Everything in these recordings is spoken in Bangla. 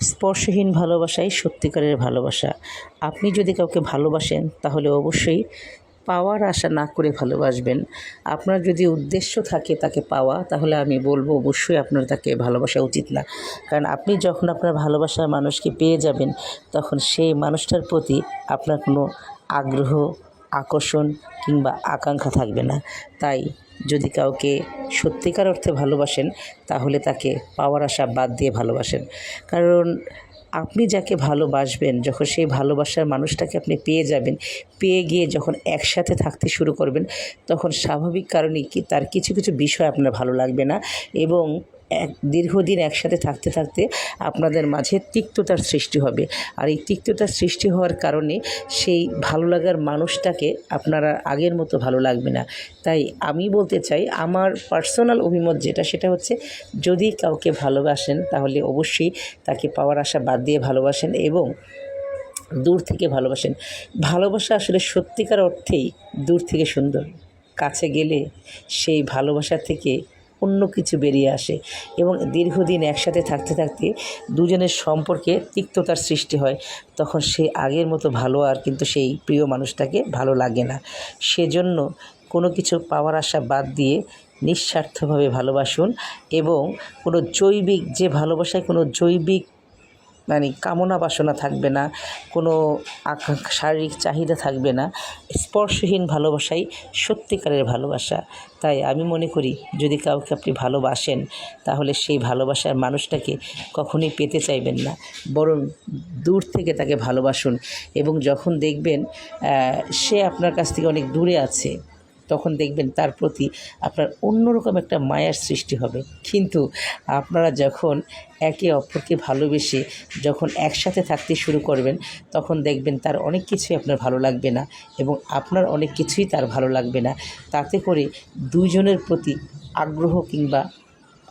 স্পর্শহীন ভালোবাসাই সত্যিকারের ভালোবাসা। আপনি যদি কাউকে ভালোবাসেন, তাহলে অবশ্যই পাওয়ার আশা না করে ভালোবাসবেন। আপনার যদি উদ্দেশ্য থাকে তাকে পাওয়া, তাহলে আমি বলব অবশ্যই আপনার তাকে ভালোবাসা উচিত না। কারণ আপনি যখন আপনার ভালোবাসার মানুষকে পেয়ে যাবেন, তখন সেই মানুষটার প্রতি আপনার কোনো আগ্রহ আকর্ষণ কিংবা আকাঙ্ক্ষা থাকবে না। তাই যদি কাউকে সত্যিকার অর্থে ভালোবাসেন, তাহলে তাকে পাওয়ার আশা বাদ দিয়ে ভালোবাসেন। কারণ আপনি যাকে ভালোবাসবেন, যখন সেই ভালোবাসার মানুষটাকে আপনি পেয়ে যাবেন, পেয়ে গিয়ে যখন একসাথে থাকতে শুরু করবেন, তখন স্বাভাবিক কারণেই কি তার কিছু কিছু বিষয় আপনার ভালো লাগবে না এবং এক দীর্ঘদিন একসাথে থাকতে থাকতে আপনাদের মাঝে তিক্ততার সৃষ্টি হবে। আর এই তিক্ততার সৃষ্টি হওয়ার কারণে সেই ভালো লাগার মানুষটাকে আপনারা আগের মতো ভালো লাগবে না। তাই আমি বলতে চাই, আমার পার্সোনাল অভিমত যেটা, সেটা হচ্ছে যদি কাউকে ভালোবাসেন, তাহলে অবশ্যই তাকে পাওয়ার আশা বাদ দিয়ে ভালোবাসেন এবং দূর থেকে ভালোবাসেন। ভালোবাসা আসলে সত্যিকার অর্থেই দূর থেকে সুন্দর। কাছে গেলে সেই ভালোবাসা থেকে অন্য কিছু বেরিয়ে আসে এবং দীর্ঘদিন একসাথে থাকতে থাকতে দুজনের সম্পর্কে তিক্ততার সৃষ্টি হয়। তখন সে আগের মতো ভালো আর কিন্তু সেই প্রিয় মানুষটাকে ভালো লাগে না। সেজন্য কোনো কিছু পাওয়ার আশা বাদ দিয়ে নিঃস্বার্থভাবে ভালোবাসুন এবং কোনো জৈবিক যে ভালোবাসায় কোনো জৈবিক মানে কামনা বাসনা থাকবে না, কোনো শারীরিক চাহিদা থাকবে না, স্পর্শহীন ভালোবাসাই সত্যিকারের ভালোবাসা। তাই আমি মনে করি, যদি কাউকে আপনি ভালোবাসেন, তাহলে সেই ভালোবাসার মানুষটাকে কখনোই পেতে চাইবেন না। বরং দূর থেকে তাকে ভালোবাসুন এবং যখন দেখবেন সে আপনার কাছ থেকে অনেক দূরে আছে তখন দেখবেন তার প্রতি আপনার অন্যরকম একটা মায়ার সৃষ্টি হবে। কিন্তু আপনারা যখন একে অপরকে ভালোবেসে যখন একসাথে থাকতে শুরু করবেন, তখন দেখবেন তার অনেক কিছুই আপনার ভালো লাগবে না এবং আপনার অনেক কিছুই তার ভালো লাগবে না। তাতে করে দুজনের প্রতি আগ্রহ কিংবা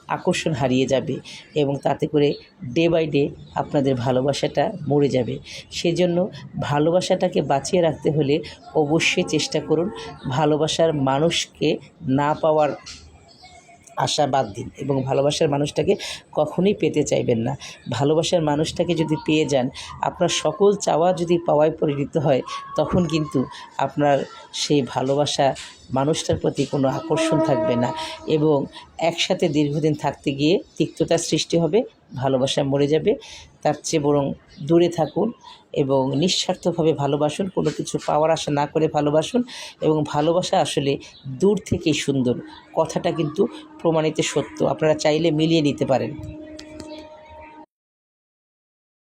আকর্ষণ হারিয়ে যাবে এবং তাতে করে ডে বাই ডে আপনাদের ভালোবাসাটা মরে যাবে। সেজন্য ভালোবাসাটাকে বাঁচিয়ে রাখতে হলে অবশ্যই চেষ্টা করুন ভালোবাসার মানুষকে না পাওয়ার আশা বাদ দিন এবং ভালোবাসার মানুষটাকে কখনোই পেতে চাইবেন না। ভালোবাসার মানুষটাকে যদি পেয়ে যান, আপনার সকল চাওয়া যদি পাওয়ায় পরিণত হয়, তখন কিন্তু আপনার সেই ভালোবাসা মানুষটার প্রতি কোনো আকর্ষণ থাকবে না এবং একসাথে দীর্ঘদিন থাকতে গিয়ে তিক্ততার সৃষ্টি হবে। ভালোবাসা মরে যাবে, তার চেয়ে বরং দূরে থাকুন এবং নিঃস্বার্থভাবে ভালোবাসুন, কোনো কিছু পাওয়ার আশা না করে ভালোবাসুন এবং ভালোবাসা আসলে দূর থেকেই সুন্দর। কথাটা কিন্তু প্রমাণিত সত্য, আপনারা চাইলে মিলিয়ে নিতে পারেন।